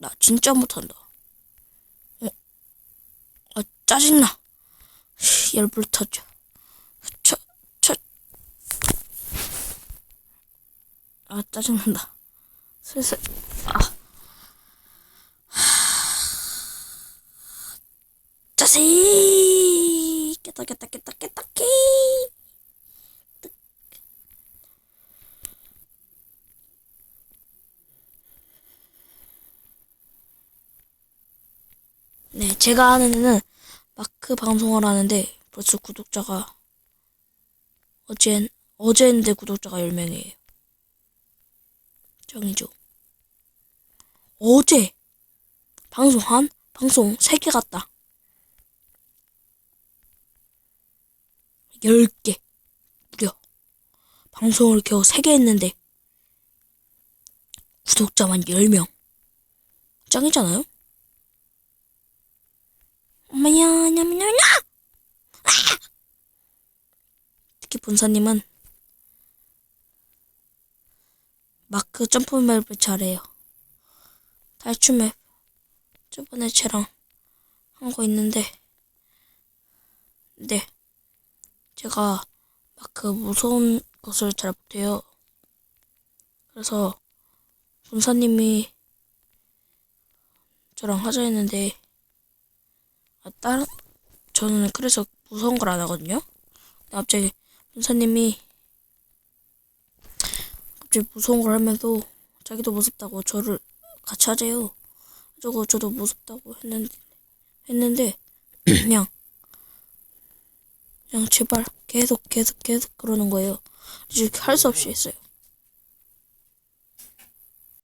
나 진짜 못한다. 어? 아, 짜증나. 씨, 열불 터져. 쳐, 쳐. 아, 짜증난다. 슬슬, 아. 짜세! 깼다, 깼다, 깼다, 깼다, 깨! 네, 제가 아는 애는 마크 방송을 하는데 벌써 구독자가 어젠 어제인데 구독자가 10명이에요. 짱이죠. 어제 방송 한 방송 3개 같다. 10개. 무려. 방송을 겨우 3개 했는데 구독자만 10명. 짱이잖아요? 특히 본사님은 마크 점프맵을 잘해요. 탈출맵 저번에 쟤랑 한 거 있는데 네 제가 마크 무서운 것을 잘 못해요. 그래서 본사님이 저랑 하자 했는데 아, 다른 저는 그래서 무서운 걸 안 하거든요. 근데 갑자기 본사님이 갑자기 무서운 걸 하면서 자기도 무섭다고 저를 같이 하재요. 저거 저도 무섭다고 했는데 했는데 그냥 그냥 제발 계속 계속 계속 그러는 거예요. 할 수 없이 했어요.